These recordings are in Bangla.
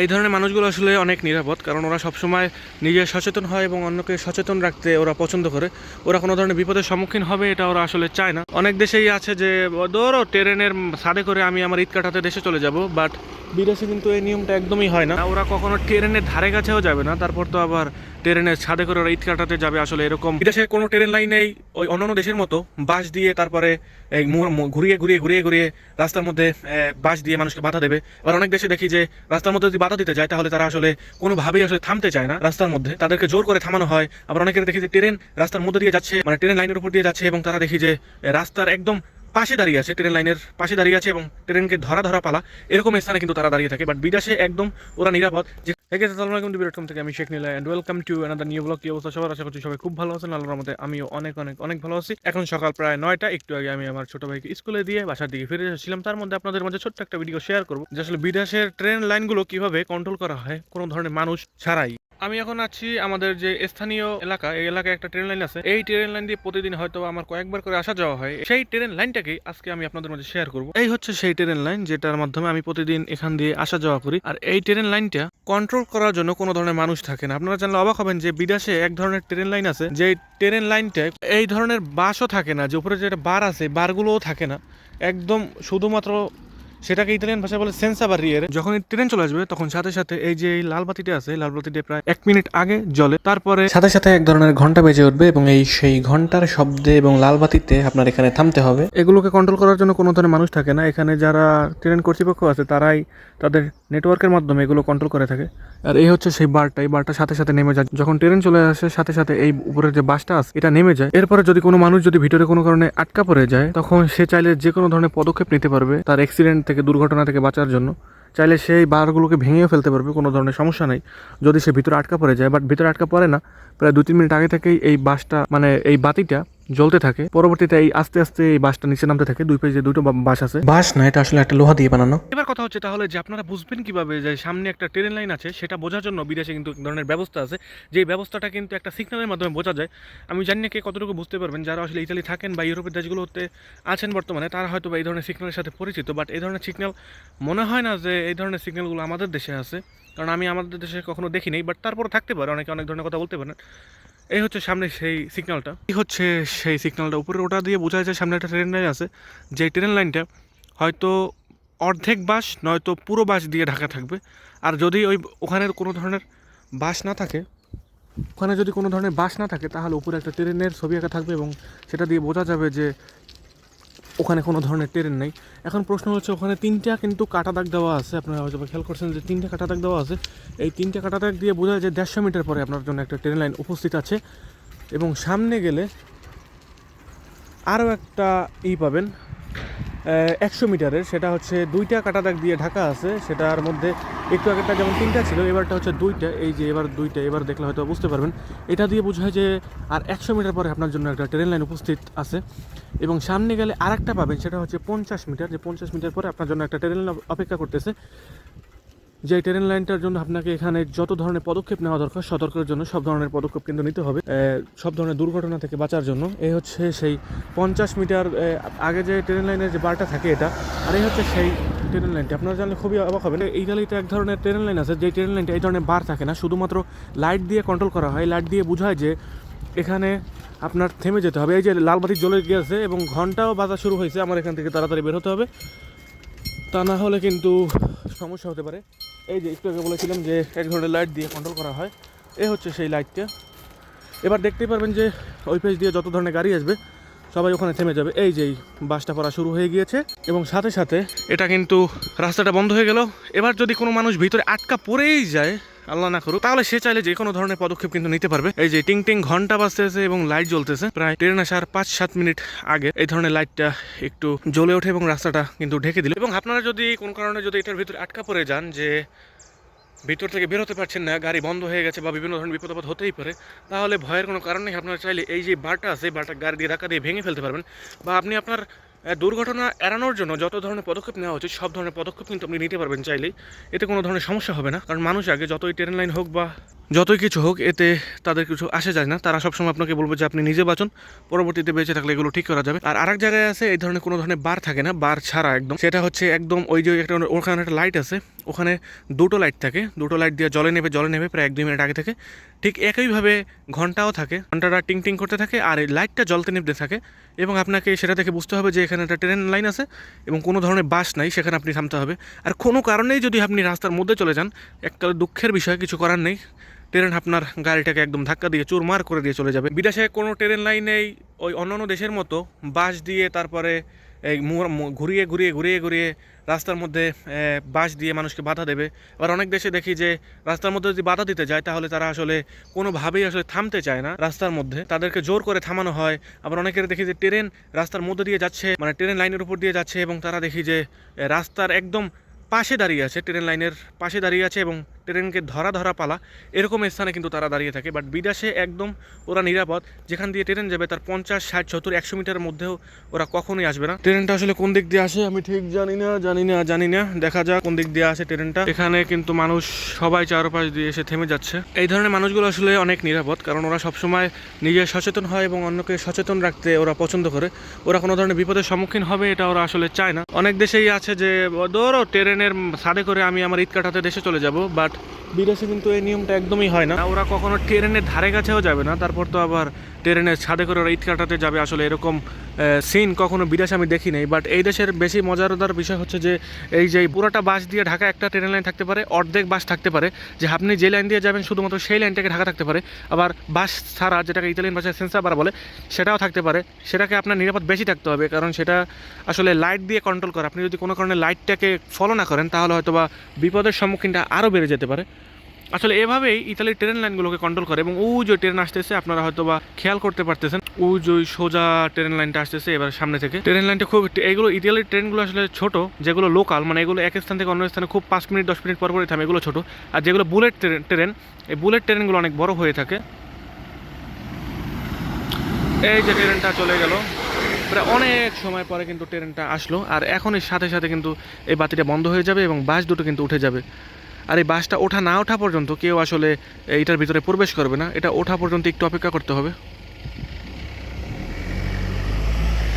এই ধরনের মানুষগুলো আসলে অনেক নিরাপদ, কারণ ওরা সবসময় নিজে সচেতন হয় এবং অন্যকে সচেতন রাখতে ওরা পছন্দ করে। ওরা কোনো ধরনের বিপদের সম্মুখীন হবে এটা ওরা আসলে চায় না। অনেক দেশেই আছে যে ধরো ট্রেনের সাদে করে আমি আমার ঈদ কাটাতে দেশে চলে যাব বাট বিদেশে কিন্তু এই নিয়মটা একদমই হয় না। ওরা কখনো ট্রেনের ধারে কাছেও যাবে না, তারপর তো আবার ট্রেনের ছাদে করে ওরা ঈদ কাটাতে যাবে আসলে এরকম। বিদেশে কোনো ট্রেন লাইন নেই, ওই অন্যান্য দেশের মতো, বাস দিয়ে তারপরে এই ঘুরিয়ে ঘুরিয়ে ঘুরিয়ে ঘুরিয়ে রাস্তার মধ্যে বাস দিয়ে মানুষকে বাধা দেবে। আবার অনেক দেশে দেখি যে, রাস্তার মধ্যে যদি বাধা দিতে যায়, তাহলে তারা আসলে কোনোভাবেই আসলে থামতে চায় না রাস্তার মধ্যে। তাদেরকে জোর করে থামানো হয়। আবার অনেকের দেখি যে, ট্রেন রাস্তার মধ্যে দিয়ে যাচ্ছে মানে ট্রেন লাইনের উপর দিয়ে যাচ্ছে এবং তারা দেখি যে রাস্তার একদম পাশে দাঁড়িয়ে আছে ট্রেন লাইনের পাশে দাঁড়িয়ে আছে এবং ট্রেনকে ধরা ধরা পালা, এরকম স্থানে কিন্তু তারা দাঁড়িয়ে থাকে। বাট বিদেশে একদম ওরা নিরাপদ। যে আছে আসসালামু থেকে আমি Sheikh Nila and welcome to another new blog কি অবস্থা? সবার আশা করছি সবাই খুব ভালো আছেন। আল্লাহর মধ্যে আমিও অনেক অনেক অনেক ভালো আছি। এখন সকাল প্রায় নয়টা। একটু আগে আমি আমার ছোট ভাইকে স্কুলে দিয়ে বাসার দিকে ফিরে এসেছিলাম। তার মধ্যে আপনাদের মাঝে ছোট্ট একটা ভিডিও শেয়ার করব। যে আসলে বিদেশের ট্রেন লাইনগুলো কীভাবে কন্ট্রোল করা হয়, কোনো ধরনের মানুষ ছাড়াই। আমি এখন আছি আমাদের যে স্থানীয় এলাকা, এই এলাকায় একটা ট্রেন লাইন আছে। এই ট্রেন লাইন দিয়ে প্রতিদিন হয়তো আমার কয়েকবার করে আসা যাওয়া হয়। সেই ট্রেন লাইনটাকে আজকে আমি আপনাদের মধ্যে শেয়ার করব। এই হচ্ছে সেই ট্রেন লাইন যেটার মাধ্যমে আমি প্রতিদিন এখান দিয়ে আসা যাওয়া করি। আর এই ট্রেন লাইনটা কন্ট্রোল করার জন্য কোনো ধরনের মানুষ থাকে না। আপনারা জানলে অবাক হবেন যে বিদেশে এক ধরনের ট্রেন লাইন আছে। যে ট্রেন লাইনটা এই ধরনের বাসও থাকে না। যে উপরে যেটা বার আছে, বারগুলোও থাকে না। একদম শুধুমাত্র সেটাকে ইতালিয়ান ভাষায় বলে সেন্সা বা রিয়ের যখন ট্রেন চলে আসবে তখন সাথে সাথে এই যে এই লাল বাতিটা আছে লাল বাতিটা প্রায় এক মিনিট আগে জ্বলে। তারপরে সাথে সাথে এক ধরনের ঘণ্টা বেজে উঠবে এবং এই সেই ঘণ্টার শব্দে এবং লাল বাতিতে আপনার এখানে থামতে হবে। এগুলোকে কন্ট্রোল করার জন্য কোনো ধরনের মানুষ থাকে না। এখানে যারা ট্রেন কর্তৃপক্ষ আছে তারাই তাদের নেটওয়ার্কের মাধ্যমে এগুলো কন্ট্রোল করে থাকে। আর এই হচ্ছে সেই বারটা। এই বারটা সাথে সাথে নেমে যায়। যখন ট্রেন চলে আসে সাথে সাথে এই উপরের যে বাসটা আছে এটা নেমে যায়। এরপরে যদি কোনো মানুষ যদি ভিতরে কোনো কারণে আটকা পড়ে যায় তখন সে চাইলে যে কোনো ধরনের পদক্ষেপ নিতে পারবে। তার অ্যাক্সিডেন্ট থেকে, দুর্ঘটনা থেকে বাঁচার জন্য। চাইলে সেই বারগুলোকে ভেঙেও ফেলতে পারবে, কোনো ধরনের সমস্যা নেই। যদি সে ভিতরে আটকা পড়ে যায় বাট ভিতরে আটকা পড়ে না, প্রায় দু তিন মিনিট আগে থেকেই এই বাসটা মানে এই বাতিটা জ্বলতে থাকে। পরবর্তীতে এই আস্তে আস্তে এই বাসটা নিচে নামতে থাকে। দুই পেজে দুটো বাস আছে। বাস না এটা আসলে একটা লোহা দিয়ে বানানো। এবার কথা হচ্ছে তাহলে যে আপনারা বুঝবেন কীভাবে যে সামনে একটা ট্রেন লাইন আছে সেটা বোঝার জন্য বিদেশে কিন্তু এক ধরনের ব্যবস্থা আছে। যে ব্যবস্থাটা কিন্তু একটা সিগন্যালের মাধ্যমে বোঝা যায়। আমি জানি না কে কতটুকু বুঝতে পারবেন। যারা আসলে ইতালি থাকেন বা ইউরোপের দেশগুলোতে আছেন বর্তমানে তারা হয়তো বা এই ধরনের সিগন্যালের সাথে পরিচিত। বাট এই ধরনের সিগন্যাল মনে হয় না যে এই ধরনের সিগন্যালগুলো আমাদের দেশে আছে। কারণ আমি আমাদের দেশে কখনো দেখিনি। বাট তারপরে থাকতে পারে। অনেকে অনেক ধরনের কথা বলতে পারেন। এই হচ্ছে সামনে সেই সিগনালটা এই হচ্ছে সেই সিগনালটা উপরে ওটা দিয়ে বোঝা যায় সামনে একটা ট্রেন লাইন আছে। যে ট্রেন লাইনটা হয়তো অর্ধেক বাস, নয়তো পুরো বাস দিয়ে ঢাকা থাকবে। আর যদি ওই ওখানের কোনো ধরনের বাস না থাকে, ওখানে যদি কোনো ধরনের বাস না থাকে, তাহলে উপরে একটা ট্রেনের ছবি আঁকা থাকবে এবং সেটা দিয়ে বোঝা যাবে যে ওখানে কোনো ধরনের ট্রেন নেই। এখন প্রশ্ন হচ্ছে ওখানে তিনটা কিন্তু কাটা দাগ দেওয়া আছে। আপনারা হয়তো খেয়াল করছেন যে তিনটা কাটা দাগ দেওয়া আছে। এই তিনটা কাটা দাগ দিয়ে বোঝা যায় যে দেড়শো মিটার পরে আপনার জন্য একটা ট্রেন লাইন উপস্থিত আছে। এবং সামনে গেলে আরও একটা ই পাবেন। একশো মিটারের, সেটা হচ্ছে দুইটা কাটা দাগ দিয়ে ঢাকা আছে, সেটার মধ্যে একটু আগেরটা যেমন তিনটা ছিল, এবারটা হচ্ছে দুইটা, এই যে এবার দুইটা, এবার দেখলে হয়তো বুঝতে পারবেন। এটা দিয়ে বোঝায় যে আর একশো মিটার পরে আপনার জন্য একটা ট্রেন লাইন উপস্থিত আছে, এবং সামনে গেলে আরেকটা পাবেন, সেটা হচ্ছে পঞ্চাশ মিটার, যে পঞ্চাশ মিটার পরে আপনার জন্য একটা ট্রেন লাইন অপেক্ষা করতেছে। যে ট্রেন লাইনটার জন্য আপনাকে এখানে যত ধরনের পদক্ষেপ নেওয়া দরকার, সতর্কের জন্য সব ধরনের পদক্ষেপ কিন্তু নিতে হবে। সব ধরনের দুর্ঘটনা থেকে বাঁচার জন্য। এই হচ্ছে সেই পঞ্চাশ মিটার আগে যে ট্রেন লাইনের যে বারটা থাকে এটা, আর এই হচ্ছে সেই ট্রেন লাইনটা। আপনারা জানলে খুবই অবাক হবেন। এই গালিতে এক ধরনের ট্রেন লাইন আছে, যে ট্রেন লাইনটা এই ধরনের বার থাকে না। শুধুমাত্র লাইট দিয়ে কন্ট্রোল করা হয়, লাইট দিয়ে বোঝায় যে এখানে আপনার থেমে যেতে হবে। এই যে লাল বাতি জ্বলে গিয়েছে এবং ঘন্টাও বাজা শুরু হয়েছে, আমার এখান থেকে তাড়াতাড়ি বের হতে হবে। তা না হলে কিন্তু সমস্যা হতে পারে। এই যে একটু আগে বলেছিলাম যে এক ধরনের লাইট দিয়ে কন্ট্রোল করা হয়, এ হচ্ছে সেই লাইটটা এবার দেখতেই পারবেন যে ওই পেজ দিয়ে যত ধরনের গাড়ি আসবে, সবাই ওখানে থেমে যাবে। এই যেই বাসটা পড়া শুরু হয়ে গিয়েছে এবং সাথে সাথে এটা কিন্তু রাস্তাটা বন্ধ হয়ে গেল। এবার যদি কোনো মানুষ ভিতরে আটকা পড়েই যায় আল্লাহ না করুক। তাহলে সে চাইলে যে কোনো ধরনের পদক্ষেপ কিন্তু নিতে পারবে। এই যে টিং টিং ঘণ্টা বাজতেছে এবং লাইট জ্বলতেছে। প্রায় ট্রেন আসার পাঁচ সাত মিনিট আগে এই ধরনের লাইটটা একটু জ্বলে ওঠে এবং রাস্তাটা কিন্তু ঢেকে দিল। এবং আপনারা যদি কোনো কারণে যদি এটার ভিতরে আটকা পড়ে যান যে ভিতর থেকে বেরোতে পারছেন না, গাড়ি বন্ধ হয়ে গেছে বা বিভিন্ন ধরনের বিপদ আপদ হতেই পারে, তাহলে ভয়ের কোনো কারণ নেই। আপনারা চাইলে এই যে বারটা আছে বারটা গাড়ি দিয়ে ধাক্কা দিয়ে ভেঙে ফেলতে পারবেন। বা আপনি আপনার দুর্ঘটনা এড়ানোর জন্য যত ধরনের পদক্ষেপ নেওয়া উচিত, সব ধরনের পদক্ষেপ কিন্তু আপনি নিতে পারবেন চাইলেই। এতে কোনো ধরনের সমস্যা হবে না, কারণ মানুষ আগে যতই ট্রেন লাইন হোক বা যতই কিছু হোক, এতে তাদের কিছু আসে যায় না। তারা সবসময় আপনাকে বলবে যে আপনি নিজে বাঁচুন, পরবর্তীতে বেঁচে থাকলে এগুলো ঠিক করা যাবে। আর আরেক জায়গায় আছে, এই ধরনের কোনো ধরনের বার থাকে না, বার ছাড়া একদম। সেটা হচ্ছে একদম ওই যে একটা ওখানে একটা লাইট আছে, ওখানে দুটো লাইট থাকে। দুটো লাইট দিয়ে জলে নেবে জলে নেবে, প্রায় এক দুই মিনিট আগে থেকে। ঠিক একইভাবে ঘন্টাও থাকে। ঘন্টাটা টিং টিং করতে থাকে আর এই লাইটটা জলতে নিভতে থাকে এবং আপনাকে সেটা দেখে বুঝতে হবে যে এখানে একটা ট্রেন লাইন আছে এবং কোনো ধরনের বাস নাই, সেখানে আপনি থামতে হবে। আর কোনো কারণেই যদি আপনি রাস্তার মধ্যে চলে যান এককালে দুঃখের বিষয়, কিছু করার নেই। ট্রেন আপনার গাড়িটাকে একদম ধাক্কা দিয়ে চুরমার করে দিয়ে চলে যাবে। বিদেশে কোনো ট্রেন লাইনেই ওই অন্যান্য দেশের মতো বাস দিয়ে তারপরে ঘুরিয়ে ঘুরিয়ে ঘুরিয়ে ঘুরিয়ে রাস্তার মধ্যে বাস দিয়ে মানুষকে বাধা দেবে। আবার অনেক দেশে দেখি যে রাস্তার মধ্যে যদি বাধা দিতে যায়, তাহলে তারা আসলে কোনোভাবেই আসলে থামতে চায় না রাস্তার মধ্যে। তাদেরকে জোর করে থামানো হয়। আবার অনেকের দেখি যে ট্রেন রাস্তার মধ্যে দিয়ে যাচ্ছে মানে ট্রেন লাইনের উপর দিয়ে যাচ্ছে এবং তারা দেখি যে রাস্তার একদম পাশে দাঁড়িয়ে আছে ট্রেন লাইনের পাশে দাঁড়িয়ে আছে এবং ট্রেনকে ধরা ধরা পালা, এরকম স্থানে কিন্তু তারা দাঁড়িয়ে থাকে। বাট বিদেশে একদম ওরা নিরাপদ। যেখান দিয়ে ট্রেন যাবে তার পঞ্চাশ, ষাট, সত্তর, একশো মিটারের মধ্যেও ওরা কখনোই আসবে না। ট্রেনটা আসলে কোন দিক দিয়ে আসে আমি ঠিক জানি না জানি না জানি না। দেখা যাক কোন দিক দিয়ে আসে ট্রেনটা। এখানে কিন্তু মানুষ সবাই চারপাশ দিয়ে এসে থেমে যাচ্ছে। এই ধরনের মানুষগুলো আসলে অনেক নিরাপদ, কারণ ওরা সবসময় নিজে সচেতন হয় এবং অন্যকে সচেতন রাখতে ওরা পছন্দ করে। ওরা কোনো ধরনের বিপদের সম্মুখীন হবে এটা ওরা আসলে চায় না। অনেক দেশেই আছে যে ধরো ট্রেনের সাদে করে আমি আমার ঈদ কাটাতে দেশে চলে যাব। বাট বিদেশে কিন্তু এই নিয়মটা একদমই হয় না। ওরা কখনো ট্রেনের ধারে কাছেও যাবে না, তারপর তো আবার ট্রেনের ছাদে করে ঈদ কাটাতে যাবে আসলে এরকম সিন কখনো বিদেশে আমি দেখি নাই বাট এই দেশের বেশি মজাদার বিষয় হচ্ছে যে, এই যে পুরোটা বাস দিয়ে ঢাকা একটা ট্রেন লাইন থাকতে পারে, অর্ধেক বাস থাকতে পারে, যে আপনি যে লাইন দিয়ে যাবেন শুধুমাত্র সেই লাইনটাকে ঢাকা থাকতে পারে, আবার বাস ছাড়া যেটাকে ইতালিয়ান ভাষায় সেন্সার বলে, সেটাও থাকতে পারে, সেটাকে আপনার নিরাপদ বেশি থাকতে হবে, কারণ সেটা আসলে লাইট দিয়ে কন্ট্রোল করে, আপনি যদি কোনো কারণে লাইটটাকে ফলো না করেন, তাহলে হয়তো বা বিপদের সম্মুখীনটা আরও বেড়ে যেতে পারে। আসলে এভাবেই ইতালির ট্রেন লাইনগুলোকে কন্ট্রোল করে এবং ও যে ট্রেন আসতেছে, আপনারা হয়তো বা খেয়াল করতে পারতেছেন ও ওই সোজা ট্রেন লাইনটা আসতেছে এবার সামনে থেকে। ট্রেন লাইনটা খুব এগুলো ইতালির ট্রেনগুলো আসলে ছোট, যেগুলো লোকাল মানে এগুলো এক স্থান থেকে অন্য স্থানে খুব পাঁচ মিনিট, দশ মিনিট পর পরই থামে, এগুলো ছোট। আর যেগুলো বুলেট ট্রেন ট্রেন, এই বুলেট ট্রেনগুলো অনেক বড় হয়ে থাকে। এই যে ট্রেনটা চলে গেল। প্রায় অনেক সময় পরে কিন্তু ট্রেনটা আসলো, আর এখন এর সাথে সাথে কিন্তু এই বাতিটা বন্ধ হয়ে যাবে এবং বাস দুটো কিন্তু উঠে যাবে। আর এই বাসটা ওঠা না ওঠা পর্যন্ত কেউ আসলে এইটার ভিতরে প্রবেশ করবে না। এটা ওঠা পর্যন্ত একটু অপেক্ষা করতে হবে।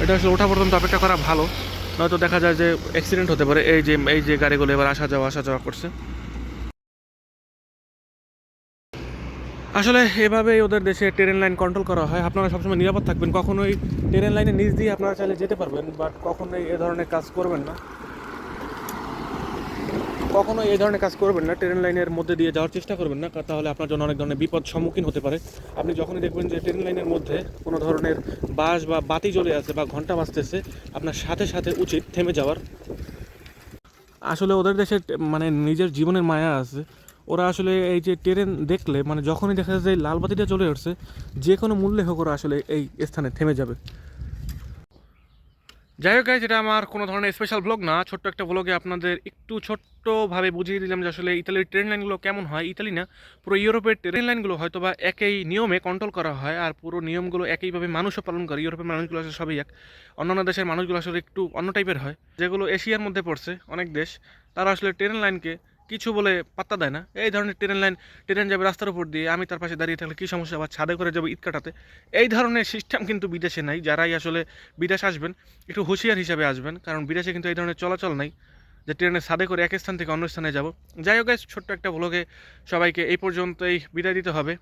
এটা আসলে ওঠা পর্যন্ত অপেক্ষা করা ভালো। নয়তো দেখা যায় যে অ্যাক্সিডেন্ট হতে পারে। এই যে এই যে গাড়িগুলো এবার আসা যাওয়া আসা যাওয়া করছে। আসলে এভাবেই ওদের দেশে ট্রেন লাইন কন্ট্রোল করা হয়। আপনারা সবসময় নিরাপদ থাকবেন। কখনোই ট্রেন লাইনের নিচ দিয়ে আপনারা চাইলে যেতে পারবেন বাট কখনোই এ ধরনের কাজ করবেন না। কখনো এই ধরনের কাজ করবেন না, ট্রেন লাইনের মধ্যে দিয়ে যাওয়ার চেষ্টা করবেন না তাহলে আপনার জন্য অনেক ধরনের বিপদ সম্মুখীন হতে পারে। আপনি যখনই দেখবেন যে ট্রেন লাইনের মধ্যে কোনো ধরনের বাস বা বাতি জ্বলে আছে বা ঘণ্টা বাজতেছে, আপনার সাথে সাথে উচিত থেমে যাওয়ার। আসলে ওদের দেশে মানে নিজের জীবনের মায়া আছে। ওরা আসলে এই যে ট্রেন দেখলে মানে যখনই দেখা যায় লাল বাতিটা চলে উঠছে, যে কোনো মূল্যে হোক ওরা আসলে এই স্থানে থেমে যাবে। যাই হোক গাইজ এটা আমার কোনো ধরনের স্পেশাল ব্লগ না। ছোট্ট একটা ব্লগে আপনাদের একটু ছোট্টভাবে বুঝিয়ে দিলাম যে আসলে ইতালির ট্রেন লাইনগুলো কেমন হয়। ইতালি না, পুরো ইউরোপের ট্রেন লাইনগুলো হয়তো বা একই নিয়মে কন্ট্রোল করা হয় আর পুরো নিয়মগুলো একইভাবে মানুষও পালন করে। ইউরোপের মানুষগুলো আসলে সবই এক। অন্যান্য দেশের মানুষগুলো আসলে একটু অন্য টাইপের হয়। যেগুলো এশিয়ার মধ্যে পড়ছে, অনেক দেশ, তারা আসলে ট্রেন লাইনকে কিছু বলে পাত্তা দেয় না। এই ধরনের ট্রেন লাইন, ট্রেন যাবে রাস্তার উপর দিয়ে, আমি তার পাশে দাঁড়িয়ে থাকলে কী সমস্যা? আবার ছাদে করে যাব ঈদ কাটাতে। এই ধরনের সিস্টেম কিন্তু বিদেশে নাই। যারাই আসলে বিদেশ আসবেন, একটু হুঁশিয়ার হিসাবে আসবেন, কারণ বিদেশে কিন্তু এই ধরনের চলাচল নাই যে ট্রেনে সাদে করে এক স্থান থেকে অন্য স্থানে যাব। যাই হোক ছোট্ট একটা ভ্লগে সবাইকে এই পর্যন্তই বিদায় দিতে হবে।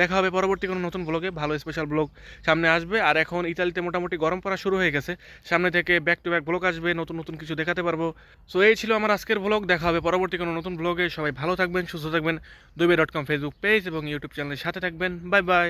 দেখা হবে পরবর্তী কোনো নতুন ব্লগে ভালো স্পেশাল ব্লগ সামনে আসবে। আর এখন ইতালিতে মোটামুটি গরম পড়া শুরু হয়ে গেছে। সামনে থেকে ব্যাক টু ব্যাক ব্লগ আসবে, নতুন নতুন কিছু দেখাতে পারব। সো এই ছিল আমার আজকের ব্লগ দেখা হবে পরবর্তী কোনো নতুন ব্লগে সবাই ভালো থাকবেন, সুস্থ থাকবেন। Dubey dot com Facebook page এবং ইউটিউব চ্যানেলের সাথে থাকবেন। Bye bye